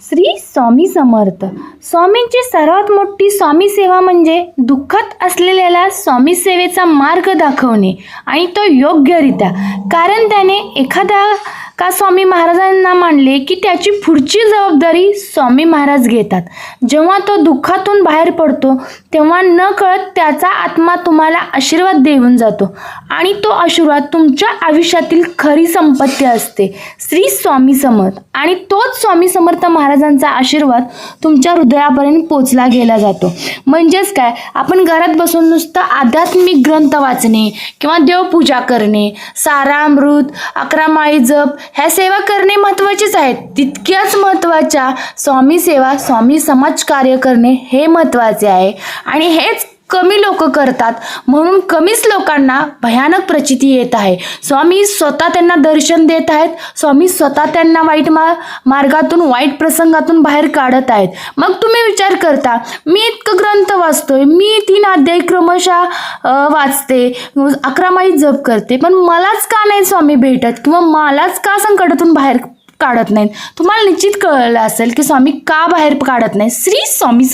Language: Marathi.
श्री स्वामी समर्थ. स्वामींची सर्वात मोठी स्वामी सेवा म्हणजे दुःखात असलेल्याला स्वामी सेवेचा मार्ग दाखवणे आणि तो योग्यरित्या. कारण त्याने एखादा का स्वामी महाराजांना मानले की त्याची पुढची जबाबदारी स्वामी महाराज घेतात. जेव्हा तो दुःखातून बाहेर पडतो तेव्हा न कळत त्याचा आत्मा तुम्हाला आशीर्वाद देऊन जातो आणि तो आशीर्वाद तुमच्या आयुष्यातील खरी संपत्ती असते. श्री स्वामी समर्थ. आणि तोच स्वामी समर्थ महाराजांचा आशीर्वाद तुमच्या हृदयापर्यंत पोचला गेला जातो. म्हणजेच काय? आपण घरात बसून नुसतं आध्यात्मिक ग्रंथ वाचणे किंवा देवपूजा करणे सारामृत अकरा माळी जप ह्या सेवा करणे महत्त्वाचेच आहेत. तितक्याच महत्त्वाच्या स्वामी सेवा स्वामी समाज कार्य करणे हे महत्त्वाचे आहे. आणि हेच कमी लोक करतात. म्हणून कमीच लोकांना भयानक प्रचिती येत आहे. स्वामी स्वतः त्यांना दर्शन देत आहेत. स्वामी स्वतः त्यांना वाईट मा मार्गातून वाईट प्रसंगातून बाहेर काढत आहेत. मग तुम्ही विचार करता मी इतकं ग्रंथ वाचतोय मी तीन अध्याय क्रमशः वाचते अकरा जप करते पण मलाच का नाही स्वामी भेटत? किंवा मलाच का संकटातून बाहेर काढत नाहीत? तुम्हाला निश्चित कळलं असेल की स्वामी का बाहेर काढत नाही श्री स्वामी